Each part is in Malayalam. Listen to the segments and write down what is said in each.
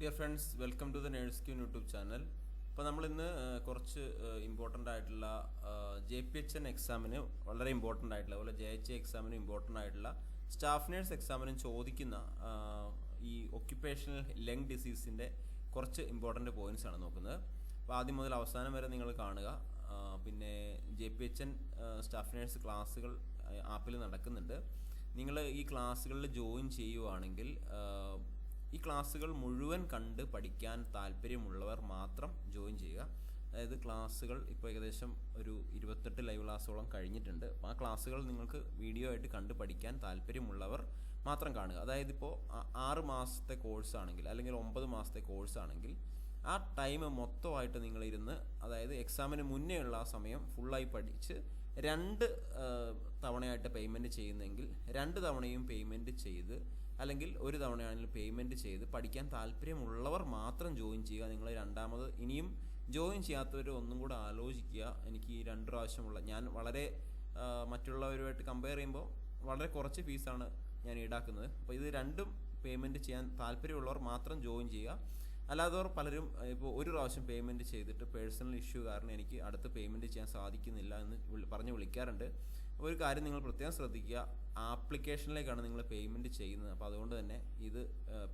Dear friends welcome to the nurse queen YouTube channel അപ്പോൾ നമ്മൾ ഇന്ന് കുറച്ച് ഇമ്പോർട്ടന്റ് ആയിട്ടുള്ള ജെ പി എച്ച് എൻ എക്സാമിന് വളരെ ഇമ്പോർട്ടന്റ് ആയിട്ടുള്ള അതുപോലെ ജെ എച്ച് എക്സാമിന് ഇമ്പോർട്ടന്റ് ആയിട്ടുള്ള സ്റ്റാഫ് നേഴ്സ് എക്സാമിനും ചോദിക്കുന്ന ഈ ഒക്യുപ്പേഷണൽ ലങ് ഡിസീസിന്റെ കുറച്ച് ഇമ്പോർട്ടന്റ് പോയിന്റ്സ് ആണ് നോക്കുന്നത്. അപ്പോൾ ആദ്യം മുതൽ അവസാനം വരെ നിങ്ങൾ കാണുക. പിന്നെ J P H N staff nurse ക്ലാസ്സുകൾ ആപ്പിൽ നടക്കുന്നുണ്ട്. നിങ്ങൾ ഈ ക്ലാസ്സുകളിൽ ജോയിൻ ചെയ്യുവാണെങ്കിൽ ഈ ക്ലാസ്സുകൾ മുഴുവൻ കണ്ട് പഠിക്കാൻ താല്പര്യമുള്ളവർ മാത്രം ജോയിൻ ചെയ്യുക. അതായത് ക്ലാസ്സുകൾ ഇപ്പോൾ ഏകദേശം ഒരു ഇരുപത്തെട്ട് ലൈവ് ക്ലാസ്സോളം കഴിഞ്ഞിട്ടുണ്ട്. അപ്പോൾ ആ ക്ലാസ്സുകൾ നിങ്ങൾക്ക് വീഡിയോ ആയിട്ട് കണ്ട് പഠിക്കാൻ താല്പര്യമുള്ളവർ മാത്രം കാണുക. അതായത് ഇപ്പോൾ ആറ് മാസത്തെ കോഴ്സ് ആണെങ്കിൽ അല്ലെങ്കിൽ ഒമ്പത് മാസത്തെ കോഴ്സ് ആണെങ്കിൽ ആ ടൈം മൊത്തമായിട്ട് നിങ്ങളിരുന്ന് അതായത് എക്സാമിന് മുന്നേ ഉള്ള ആ സമയം ഫുള്ളായി പഠിച്ച് രണ്ട് തവണയായിട്ട് പേയ്മെന്റ് ചെയ്യുന്നെങ്കിൽ രണ്ട് തവണയും പേയ്മെന്റ് ചെയ്ത് അല്ലെങ്കിൽ ഒരു തവണയാണെങ്കിലും പേയ്മെന്റ് ചെയ്ത് പഠിക്കാൻ താല്പര്യമുള്ളവർ മാത്രം ജോയിൻ ചെയ്യുക. നിങ്ങൾ രണ്ടാമത് ഇനിയും ജോയിൻ ചെയ്യാത്തവർ ഒന്നും കൂടെ ആലോചിക്കുക. എനിക്ക് ഈ രണ്ട് പ്രാവശ്യമുള്ള ഞാൻ വളരെ മറ്റുള്ളവരുമായിട്ട് കമ്പയർ ചെയ്യുമ്പോൾ വളരെ കുറച്ച് ഫീസാണ് ഞാൻ ഈടാക്കുന്നത്. അപ്പോൾ ഇത് രണ്ടും പേയ്മെന്റ് ചെയ്യാൻ താല്പര്യമുള്ളവർ മാത്രം ജോയിൻ ചെയ്യുക. അല്ലാത്തവർ പലരും ഇപ്പോൾ ഒരു പ്രാവശ്യം പേയ്മെന്റ് ചെയ്തിട്ട് പേഴ്സണൽ ഇഷ്യൂ കാരണം എനിക്ക് അടുത്ത് പേയ്മെന്റ് ചെയ്യാൻ സാധിക്കുന്നില്ല എന്ന് പറഞ്ഞ് വിളിക്കാറുണ്ട്. ഒരു കാര്യം നിങ്ങൾ പ്രത്യേകം ശ്രദ്ധിക്കുക. ആപ്ലിക്കേഷനിലേക്കാണ് നിങ്ങൾ പേയ്മെന്റ് ചെയ്യുന്നത്. അപ്പോൾ അതുകൊണ്ട് തന്നെ ഇത്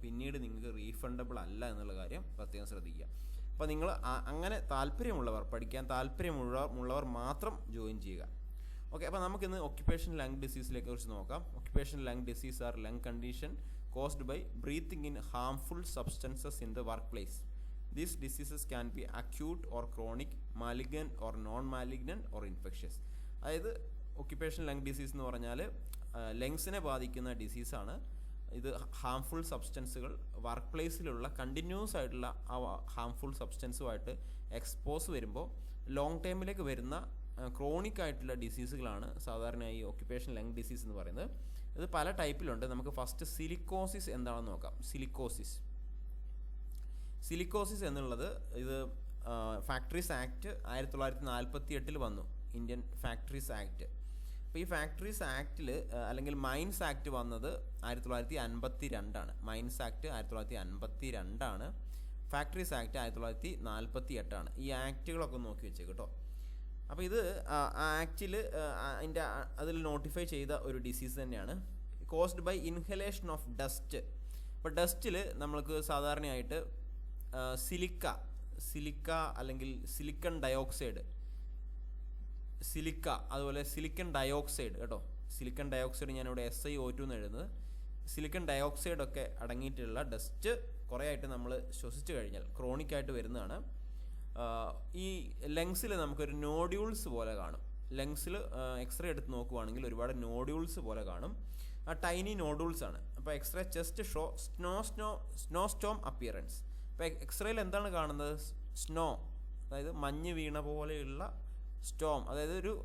പിന്നീട് നിങ്ങൾക്ക് റീഫണ്ടബിൾ അല്ല എന്നുള്ള കാര്യം പ്രത്യേകം ശ്രദ്ധിക്കുക. അപ്പോൾ നിങ്ങൾ അങ്ങനെ താല്പര്യമുള്ളവർ പഠിക്കാൻ താല്പര്യമുള്ള ഉള്ളവർ മാത്രം ജോയിൻ ചെയ്യുക. ഓക്കെ അപ്പോൾ നമുക്കിന്ന് ഒക്യുപ്പേഷൻ ലങ് ഡിസീസിലേക്ക് കുറിച്ച് നോക്കാം. Occupation lung disease are lung condition caused by breathing in harmful substances in the work place these diseases can be acute or chronic malignant or non malignant or infectious അതായത് ഒക്യുപ്പേഷൻ ലങ് ഡിസീസ് എന്ന് പറഞ്ഞാൽ ലങ്സിനെ ബാധിക്കുന്ന ഡിസീസാണ് ഇത് ഹാംഫുൾ സബ്സ്റ്റൻസുകൾ വർക്ക് പ്ലേസിലുള്ള കണ്ടിന്യൂസ് ആയിട്ടുള്ള ആ ഹാംഫുൾ സബ്സ്റ്റൻസുമായിട്ട് എക്സ്പോസ് വരുമ്പോൾ ലോങ് ടൈമിലേക്ക് വരുന്ന ക്രോണിക് ആയിട്ടുള്ള ഡിസീസുകളാണ് സാധാരണയായി ഈ ഒക്യുപ്പേഷൻ ലങ് ഡിസീസ് എന്ന് പറയുന്നത്. ഇത് പല ടൈപ്പിലുണ്ട് നമുക്ക് ഫസ്റ്റ് സിലിക്കോസിസ് എന്താണെന്ന് നോക്കാം. സിലിക്കോസിസ് സിലിക്കോസിസ് എന്നുള്ളത് ഇത് ഫാക്ടറീസ് ആക്ട് ആയിരത്തി തൊള്ളായിരത്തി നാൽപ്പത്തി എട്ടിൽ വന്നു. ഇന്ത്യൻ ഫാക്ടറീസ് ആക്ട് അപ്പോൾ ഈ ഫാക്ടറീസ് ആക്ടിൽ അല്ലെങ്കിൽ മൈൻസ് ആക്ട് വന്നത് ആയിരത്തി തൊള്ളായിരത്തി അൻപത്തി രണ്ടാണ് മൈൻസ് ആക്ട് ആയിരത്തി തൊള്ളായിരത്തി അൻപത്തി രണ്ടാണ് ഫാക്ടറീസ് ആക്ട് ആയിരത്തി തൊള്ളായിരത്തി നാൽപ്പത്തി എട്ടാണ് ഈ ആക്റ്റുകളൊക്കെ നോക്കി വെച്ചേ കേട്ടോ അപ്പോൾ ഇത് ആക്റ്റിൽ അതിന്റെ അതിൽ നോട്ടിഫൈ ചെയ്ത ഒരു ഡിസീസ് തന്നെയാണ്. Caused by inhalation of dust അപ്പോൾ ഡസ്റ്റിൽ നമ്മൾക്ക് സാധാരണയായിട്ട് സിലിക്ക സിലിക്ക അല്ലെങ്കിൽ സിലിക്കൺ ഡയോക്സൈഡ് സിലിക്ക അതുപോലെ സിലിക്കൺ ഡയോക്സൈഡ് കേട്ടോ. സിലിക്കൺ ഡയോക്സൈഡ് ഞാനിവിടെ എസ് ഐ ഒ ടു എഴുതുന്നത്. സിലിക്കൺ ഡയോക്സൈഡ് ഒക്കെ അടങ്ങിയിട്ടുള്ള ഡസ്റ്റ് കുറേ ആയിട്ട് നമ്മൾ ശ്വസിച്ചു കഴിഞ്ഞാൽ ക്രോണിക് ആയിട്ട് വരുന്നതാണ്. ഈ ലങ്സിൽ നമുക്കൊരു നോഡ്യൂൾസ് പോലെ കാണും. ലങ്സിൽ എക്സ്റേ എടുത്ത് നോക്കുവാണെങ്കിൽ ഒരുപാട് നോഡ്യൂൾസ് പോലെ കാണും. ആ ടൈനി നോഡ്യൂൾസ് ആണ്. അപ്പോൾ X ray chest show snow snow snow storm appearance അപ്പോൾ എക്സ്റേയിൽ എന്താണ് കാണുന്നത്? സ്നോ അതായത് മഞ്ഞ് വീണ പോലെയുള്ള സ്റ്റോം അതായത് ഒരു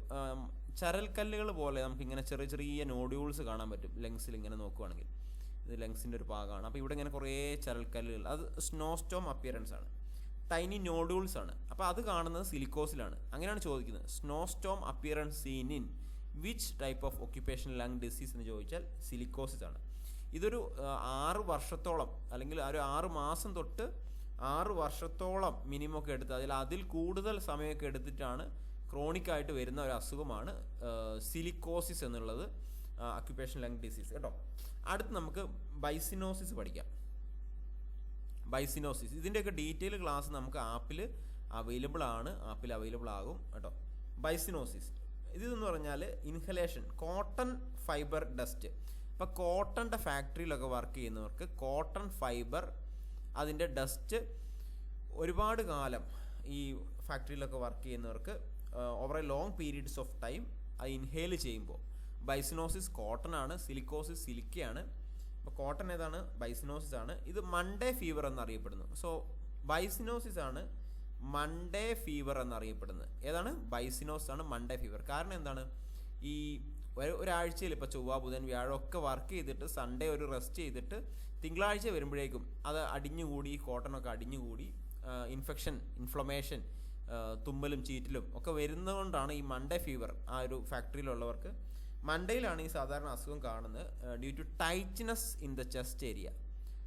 ചരൽക്കല്ലുകൾ പോലെ നമുക്കിങ്ങനെ ചെറിയ ചെറിയ നോഡ്യൂൾസ് കാണാൻ പറ്റും. ലങ്സിൽ ഇങ്ങനെ നോക്കുവാണെങ്കിൽ. ഇത് ലങ്സിന്റെ ഒരു ഭാഗമാണ്. അപ്പോൾ ഇവിടെ ഇങ്ങനെ കുറേ ചരൽക്കല്ലുകൾ. അത് സ്നോ സ്റ്റോം അപ്പിയറൻസ് ആണ്. ടൈനി നോഡ്യൂൾസ് ആണ്. അപ്പോൾ അത് കാണുന്നത് സിലിക്കോസിലാണ് അങ്ങനെയാണ് ചോദിക്കുന്നത്. Snow storm appearance seen in which type of occupation lung disease എന്ന് ചോദിച്ചാൽ സിലിക്കോസിസ് ആണ്. ഇതൊരു ആറ് വർഷത്തോളം അല്ലെങ്കിൽ ഒരു ആറ് മാസം തൊട്ട് ആറ് വർഷത്തോളം മിനിമം ഒക്കെ എടുത്ത് അതിൽ അതിൽ കൂടുതൽ സമയമൊക്കെ എടുത്തിട്ടാണ് ക്രോണിക് ആയിട്ട് വരുന്ന ഒരു അസുഖമാണ് സിലിക്കോസിസ് എന്നുള്ളത് അക്യുപേഷൻ ലങ് ഡിസീസ് കേട്ടോ? അടുത്ത് നമുക്ക് ബൈസിനോസിസ് പഠിക്കാം. ബൈസിനോസിസ്. ഇതിന്റെയൊക്കെ ഡീറ്റെയിൽ ക്ലാസ് നമുക്ക് ആപ്പിൽ അവൈലബിൾ ആണ്. ആപ്പിൽ അവൈലബിൾ ആകും. കേട്ടോ? ബൈസിനോസിസ്. ഇതെന്ന് പറഞ്ഞാൽ ഇൻഹലേഷൻ കോട്ടൺ ഫൈബർ ഡസ്റ്റ്. ഇപ്പോൾ കോട്ടന്റെ ഫാക്ടറിയിലൊക്കെ വർക്ക് ചെയ്യുന്നവർക്ക് കോട്ടൺ ഫൈബർ അതിന്റെ ഡസ്റ്റ് ഒരുപാട് കാലം ഈ ഫാക്ടറിയിലൊക്കെ വർക്ക് ചെയ്യുന്നവർക്ക് over a long periods of time അത് ഇൻഹേൽ ചെയ്യുമ്പോൾ. ബൈസിനോസിസ് കോട്ടൺ ആണ് സിലിക്കോസിസ് സിലിക്കയാണ് അപ്പോൾ കോട്ടൺ ഏതാണ്? ബൈസിനോസിസ് ആണ്. ഇത് മൺഡേ ഫീവർ എന്നറിയപ്പെടുന്നു. സോ ബൈസിനോസിസ് ആണ് മൺഡേ ഫീവർ എന്നറിയപ്പെടുന്നത്. ഏതാണ്? ബൈസിനോസ് ആണ് മൺഡേ ഫീവർ കാരണം എന്താണ്? ഈ ഒരു ഒരാഴ്ചയിൽ ഇപ്പോൾ ചൊവ്വ ബുധൻ വ്യാഴം ഒക്കെ വർക്ക് ചെയ്തിട്ട് സൺഡേ ഒരു റെസ്റ്റ് ചെയ്തിട്ട് തിങ്കളാഴ്ച വരുമ്പോഴേക്കും അത് അടിഞ്ഞുകൂടി കോട്ടണൊക്കെ അടിഞ്ഞുകൂടി ഇൻഫെക്ഷൻ ഇൻഫ്ലമേഷൻ തുമ്മലും ചീറ്റിലും ഒക്കെ വരുന്നതുകൊണ്ടാണ് ഈ മൺഡേ ഫീവർ ആ ഒരു ഫാക്ടറിയിലുള്ളവർക്ക് മൺഡേയിലാണ് ഈ സാധാരണ അസുഖം കാണുന്നത് due to tightness in the chest area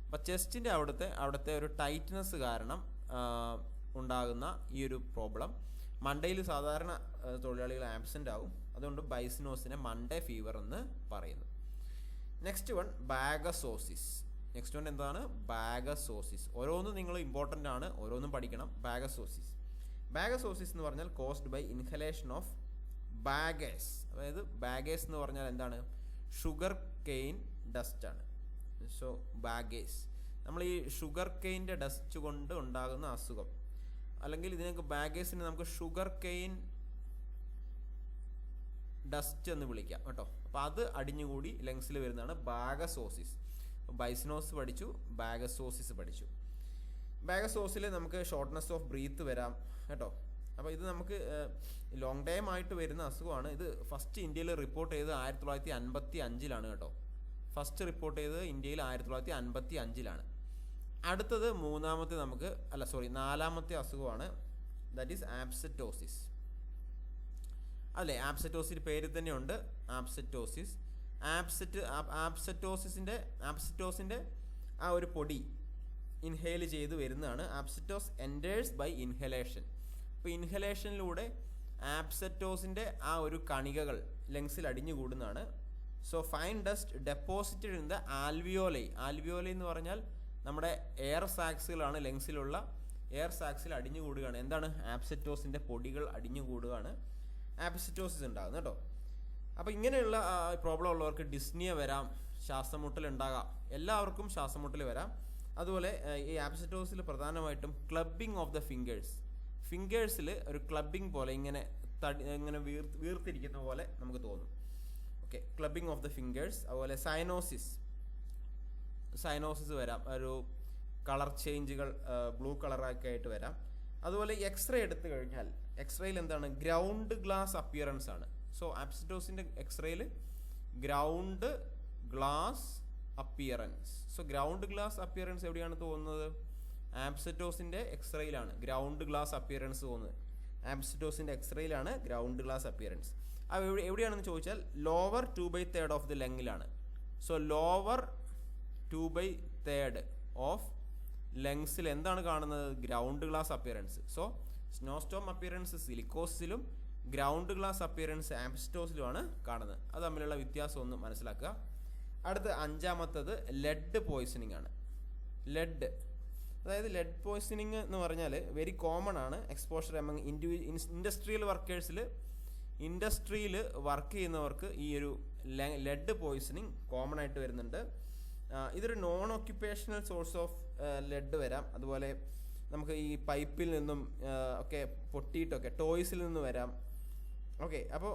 അപ്പോൾ ചെസ്റ്റിന്റെ അവിടുത്തെ അവിടുത്തെ ഒരു ടൈറ്റ്നസ് കാരണം ഉണ്ടാകുന്ന ഈ ഒരു പ്രോബ്ലം മണ്ടയിൽ സാധാരണ തൊഴിലാളികൾ ആബ്സെന്റ് ആവും. അതുകൊണ്ട് ബൈസിനോസിനെ മണ്ടേ ഫീവർ എന്ന് പറയുന്നു. Next one bagassosis. Next one എന്താണ്? ബാഗസോസിസ്. ഓരോന്നും നിങ്ങൾ ഇമ്പോർട്ടന്റ് ആണ് ഓരോന്നും പഠിക്കണം. ബാഗസോസിസ്. ബാഗസോസിസ് എന്ന് പറഞ്ഞാൽ caused by inhalation of bagasse അതായത് ബാഗേസ് എന്ന് പറഞ്ഞാൽ എന്താണ്? ഷുഗർ കെയിൻ ഡസ്റ്റ് ആണ്. സോ ബാഗേസ് നമ്മൾ ഈ ഷുഗർ കെയിന്റെ ഡസ്റ്റ് കൊണ്ട് ഉണ്ടാകുന്ന അസുഖം. അല്ലെങ്കിൽ ഇതിനൊക്കെ ബാഗേസിന് നമുക്ക് ഷുഗർ കെയിൻ ഡസ്റ്റ് എന്ന് വിളിക്കാം കേട്ടോ. അപ്പോൾ അത് അടിഞ്ഞുകൂടി ലങ്സിൽ വരുന്നതാണ് ബാഗസോസിസ് ബൈസിനോസ് പഠിച്ചു ബാഗസോസിസ് പഠിച്ചു. ബാഗസോസിൽ നമുക്ക് ഷോർട്ട്നെസ് ഓഫ് ബ്രീത്ത് വരാം കേട്ടോ. അപ്പോൾ ഇത് നമുക്ക് ലോങ് ടൈം ആയിട്ട് വരുന്ന അസുഖമാണ്. ഇത് ഫസ്റ്റ് ഇന്ത്യയിൽ റിപ്പോർട്ട് ചെയ്തത് ആയിരത്തി തൊള്ളായിരത്തി അൻപത്തി അഞ്ചിലാണ് കേട്ടോ. ഫസ്റ്റ് റിപ്പോർട്ട് ചെയ്തത് ഇന്ത്യയിൽ ആയിരത്തി തൊള്ളായിരത്തി അൻപത്തി അഞ്ചിലാണ് അടുത്തത് മൂന്നാമത്തെ നമുക്ക് അല്ല സോറി നാലാമത്തെ അസുഖമാണ്. ദാറ്റ് ഈസ് ആപ്സറ്റോസിസ് അല്ലേ ആപ്സറ്റോസിന്റെ പേര് തന്നെയുണ്ട് ആപ്സറ്റോസിസ് ആപ്സെറ്റ് ആപ്സറ്റോസിസിന്റെ ആപ്സറ്റോസിന്റെ ആ ഒരു പൊടി ഇൻഹേൽ ചെയ്ത് വരുന്നതാണ് ആപ്സറ്റോസ് എന്റേഴ്സ് ബൈ ഇൻഹലേഷൻ അപ്പോൾ ഇൻഹലേഷനിലൂടെ ആപ്സറ്റോസിന്റെ ആ ഒരു കണികകൾ ലങ്സിൽ അടിഞ്ഞുകൂടുന്നതാണ്. So fine dust deposited in the alveoli alveoli എന്ന് പറഞ്ഞാൽ നമ്മുടെ എയർ സാക്സുകളാണ് ലങ്സിലുള്ള എയർ സാക്സിൽ അടിഞ്ഞു കൂടുകയാണ് എന്താണ്? ആപ്സറ്റോസിന്റെ പൊടികൾ അടിഞ്ഞു കൂടുകയാണ് ആപ്സറ്റോസിസ് ഉണ്ടാകുന്നത് കേട്ടോ. അപ്പോൾ ഇങ്ങനെയുള്ള പ്രോബ്ലം ഉള്ളവർക്ക് ഡിസ്നിയ വരാം ശ്വാസമുട്ടൽ ഉണ്ടാകാം. എല്ലാവർക്കും ശ്വാസമുട്ടൽ വരാം. അതുപോലെ ഈ ആപ്സറ്റോസിൽ പ്രധാനമായിട്ടും ക്ലബിംഗ് ഓഫ് ദ ഫിംഗേഴ്സ് ഫിംഗേഴ്സിൽ ഒരു ക്ലബിംഗ് പോലെ ഇങ്ങനെ തടി ഇങ്ങനെ വീർ വീർത്തിരിക്കുന്ന പോലെ നമുക്ക് തോന്നും. Okay clubbing of the fingers അതുപോലെ സൈനോസിസ് സൈനോസിസ് വരാം. ഒരു കളർ ചേഞ്ചുകൾ ബ്ലൂ കളറൊക്കെ ആയിട്ട് വരാം. അതുപോലെ എക്സ്റേ എടുത്തു കഴിഞ്ഞാൽ എക്സ്റേയിൽ എന്താണ്? ഗ്രൗണ്ട് ഗ്ലാസ് അപ്പിയറൻസ് ആണ്. സോ ആപ്സിറ്റോസിന്റെ എക്സ്റേയിൽ ground glass appearance so ground glass appearance എവിടെയാണ് തോന്നുന്നത്? ആപ്സറ്റോസിന്റെ എക്സ്റേയിലാണ് ഗ്രൗണ്ട് ഗ്ലാസ് അപ്പിയറൻസ് തോന്നുന്നത്. ആപ്സിറ്റോസിന്റെ എക്സ്റേയിലാണ് ഗ്രൗണ്ട് ഗ്ലാസ് അപ്പിയറൻസ് അത് എവിടെയാണെന്ന് ചോദിച്ചാൽ lower two by third of the ലെങ്ങിലാണ് so lower two by third of ലെങ്സിൽ എന്താണ് കാണുന്നത്? Ground glass appearance so snowstorm appearance സിലിക്കോസിലും ground glass appearance ആംസ്റ്റോസിലുമാണ് കാണുന്നത്. അത് തമ്മിലുള്ള വ്യത്യാസം ഒന്ന് മനസ്സിലാക്കുക. അടുത്ത അഞ്ചാമത്തത് ലെഡ് പോയ്സണിങ് ആണ്. ലെഡ് അതായത് ലെഡ് പോയ്സണിങ് എന്ന് പറഞ്ഞാൽ വെരി കോമൺ ആണ്. എക്സ്പോഷർ എമംഗ് ഇൻഡിവി ഇൻഡസ്ട്രിയൽ വർക്കേഴ്സിൽ ഇൻഡസ്ട്രിയിൽ വർക്ക് ചെയ്യുന്നവർക്ക് ഈ ഒരു ലെഡ് പോയ്സണിങ് കോമൺ ആയിട്ട് വരുന്നുണ്ട്. ഇതൊരു non occupational source of lead വരാം. അതുപോലെ നമുക്ക് ഈ പൈപ്പിൽ നിന്നും ഒക്കെ പൊട്ടിയിട്ടൊക്കെ ടോയ്സിൽ നിന്ന് വരാം. ഓക്കെ അപ്പോൾ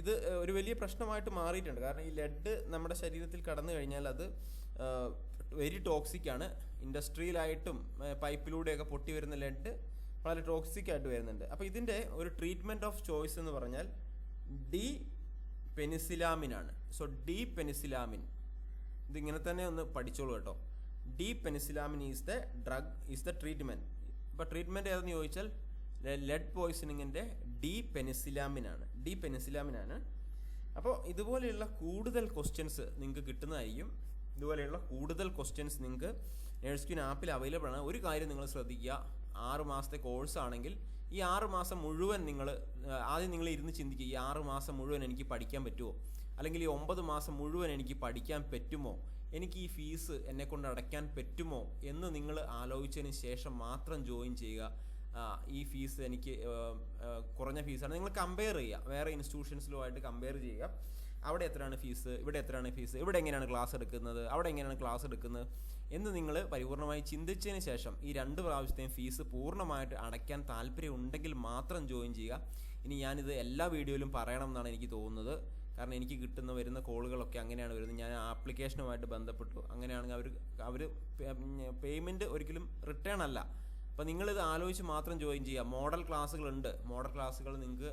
ഇത് ഒരു വലിയ പ്രശ്നമായിട്ട് മാറിയിട്ടുണ്ട്. കാരണം ഈ ലെഡ് നമ്മുടെ ശരീരത്തിൽ കടന്നു കഴിഞ്ഞാൽ അത് വെരി ടോക്സിക് ആണ്. ഇൻഡസ്ട്രിയിലായിട്ടും പൈപ്പിലൂടെയൊക്കെ പൊട്ടി വരുന്ന ലെഡ് വളരെ ടോക്സിക് ആയിട്ട് വരുന്നുണ്ട്. അപ്പോൾ ഇതിന്റെ ഒരു ട്രീറ്റ്മെന്റ് ഓഫ് ചോയ്സ് എന്ന് പറഞ്ഞാൽ ഡി പെനിസിലാമിൻ ആണ്. സോ ഡി പെനിസിലാമിൻ ഇതിങ്ങനെ തന്നെ ഒന്ന് പഠിച്ചോളൂ കേട്ടോ. D penicillamine is the drug is the treatment ഇപ്പോൾ ട്രീറ്റ്മെന്റ് ഏതെന്ന് ചോദിച്ചാൽ ലെഡ് പോയ്സണിങ്ങിന്റെ ഡി പെനിസിലാമിനാണ്. ഡി പെനിസിലാമിനാണ്. അപ്പോൾ ഇതുപോലെയുള്ള കൂടുതൽ ക്വസ്റ്റ്യൻസ് നിങ്ങൾക്ക് കിട്ടുന്നതായിരിക്കും. ഇതുപോലെയുള്ള കൂടുതൽ ക്വസ്റ്റ്യൻസ് നിങ്ങൾക്ക് നേഴ്സ്ക്യൂൻ ആപ്പിൽ അവൈലബിൾ ആണ്. ഒരു കാര്യം നിങ്ങൾ ശ്രദ്ധിക്കുക. ആറ് മാസത്തെ കോഴ്സ് ആണെങ്കിൽ ഈ ആറ് മാസം മുഴുവൻ നിങ്ങൾ ആദ്യം നിങ്ങൾ ഇരുന്ന് ചിന്തിക്കുക. ഈ ആറ് മാസം മുഴുവൻ എനിക്ക് പഠിക്കാൻ പറ്റുമോ അല്ലെങ്കിൽ ഈ ഒമ്പത് മാസം മുഴുവൻ എനിക്ക് പഠിക്കാൻ പറ്റുമോ? എനിക്ക് ഈ ഫീസ് എന്നെ കൊണ്ട് അടയ്ക്കാൻ പറ്റുമോ? എന്ന് നിങ്ങൾ ആലോചിച്ചതിന് ശേഷം മാത്രം ജോയിൻ ചെയ്യുക. ഈ ഫീസ് എനിക്ക് കുറഞ്ഞ ഫീസാണ് നിങ്ങൾ കമ്പയർ ചെയ്യുക വേറെ ഇൻസ്റ്റിറ്റ്യൂഷൻസിലുമായിട്ട് കമ്പയർ ചെയ്യുക അവിടെ എത്രയാണ് ഫീസ് ഇവിടെ എത്രയാണ് ഫീസ് ഇവിടെ എങ്ങനെയാണ് ക്ലാസ് എടുക്കുന്നത്? അവിടെ എങ്ങനെയാണ് ക്ലാസ് എടുക്കുന്നത്? എന്ന് നിങ്ങൾ പരിപൂർണമായി ചിന്തിച്ചതിന് ശേഷം ഈ രണ്ട് പ്രാവശ്യത്തെയും ഫീസ് പൂർണമായിട്ട് അടയ്ക്കാൻ താല്പര്യം ഉണ്ടെങ്കിൽ മാത്രം ജോയിൻ ചെയ്യുക. ഇനി ഞാനിത് എല്ലാ വീഡിയോയിലും പറയണം എന്നാണ് എനിക്ക് തോന്നുന്നത്. കാരണം എനിക്ക് കിട്ടുന്ന വരുന്ന കോളുകളൊക്കെ അങ്ങനെയാണ് വരുന്നത്. ഞാൻ ആപ്ലിക്കേഷനുമായിട്ട് ബന്ധപ്പെട്ടു. അങ്ങനെയാണെങ്കിൽ അവർ അവർ പേയ്മെന്റ് ഒരിക്കലും റിട്ടേൺ അല്ല. അപ്പോൾ നിങ്ങളിത് ആലോചിച്ച് മാത്രം ജോയിൻ ചെയ്യുക. മോഡൽ ക്ലാസ്സുകളുണ്ട് മോഡൽ ക്ലാസ്സുകൾ നിങ്ങൾക്ക്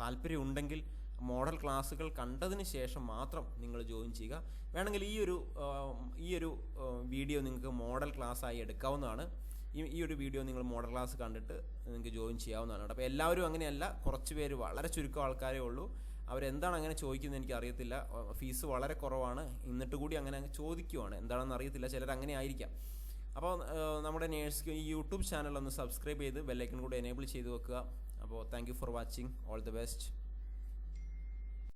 താല്പര്യമുണ്ടെങ്കിൽ മോഡൽ ക്ലാസ്സുകൾ കണ്ടതിന് ശേഷം മാത്രം നിങ്ങൾ ജോയിൻ ചെയ്യുക. വേണമെങ്കിൽ ഈ ഒരു ഈ ഒരു വീഡിയോ നിങ്ങൾക്ക് മോഡൽ ക്ലാസ്സായി എടുക്കാവുന്നതാണ്. ഈ ഈ ഒരു വീഡിയോ നിങ്ങൾ മോഡൽ ക്ലാസ് കണ്ടിട്ട് നിങ്ങൾക്ക് ജോയിൻ ചെയ്യാവുന്നതാണ് അപ്പോൾ എല്ലാവരും അങ്ങനെയല്ല. കുറച്ച് പേര് വളരെ ചുരുക്കം ആൾക്കാരേ ഉള്ളൂ. അവരെന്താണ് അങ്ങനെ ചോദിക്കുന്നത് എനിക്ക് അറിയത്തില്ല. ഫീസ് വളരെ കുറവാണ്. എന്നിട്ട് കൂടി അങ്ങനെ അങ്ങ് ചോദിക്കുവാണ്. എന്താണെന്ന് അറിയത്തില്ല. ചിലർ അങ്ങനെ ആയിരിക്കാം അപ്പോൾ നമ്മുടെ നേഴ്സ് ഈ യൂട്യൂബ് ചാനൽ ഒന്ന് സബ്സ്ക്രൈബ് ചെയ്ത് ബെല്ലൈക്കൺ കൂടെ എനേബിൾ ചെയ്ത് വെക്കുക. അപ്പോൾ thank for watching. All the best.